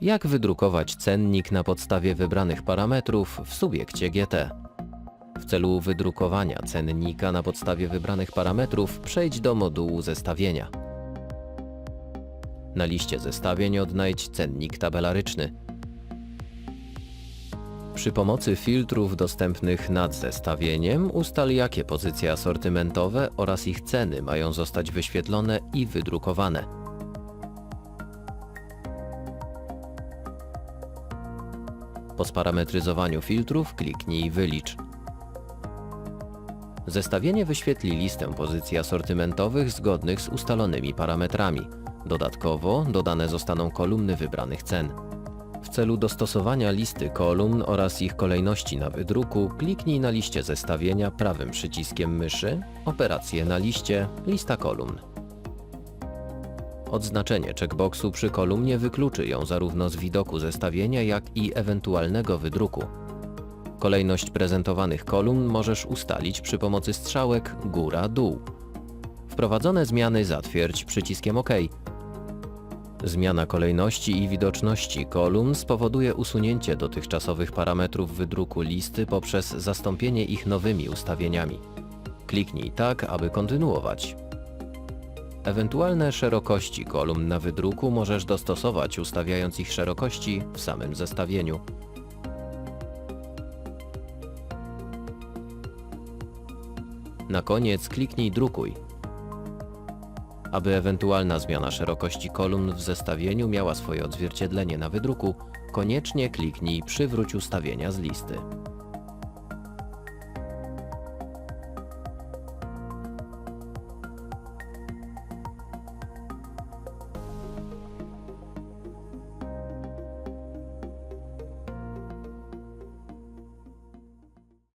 Jak wydrukować cennik na podstawie wybranych parametrów w subiekcie GT? W celu wydrukowania cennika na podstawie wybranych parametrów przejdź do modułu zestawienia. Na liście zestawień odnajdź cennik tabelaryczny. Przy pomocy filtrów dostępnych nad zestawieniem ustal jakie pozycje asortymentowe oraz ich ceny mają zostać wyświetlone i wydrukowane. Po sparametryzowaniu filtrów kliknij Wylicz. Zestawienie wyświetli listę pozycji asortymentowych zgodnych z ustalonymi parametrami. Dodatkowo dodane zostaną kolumny wybranych cen. W celu dostosowania listy kolumn oraz ich kolejności na wydruku, kliknij na liście zestawienia prawym przyciskiem myszy, operację na liście, lista kolumn. Odznaczenie checkboxu przy kolumnie wykluczy ją zarówno z widoku zestawienia, jak i ewentualnego wydruku. Kolejność prezentowanych kolumn możesz ustalić przy pomocy strzałek góra-dół. Wprowadzone zmiany zatwierdź przyciskiem OK. Zmiana kolejności i widoczności kolumn spowoduje usunięcie dotychczasowych parametrów wydruku listy poprzez zastąpienie ich nowymi ustawieniami. Kliknij tak, aby kontynuować. Ewentualne szerokości kolumn na wydruku możesz dostosować ustawiając ich szerokości w samym zestawieniu. Na koniec kliknij Drukuj. Aby ewentualna zmiana szerokości kolumn w zestawieniu miała swoje odzwierciedlenie na wydruku, koniecznie kliknij Przywróć ustawienia z listy.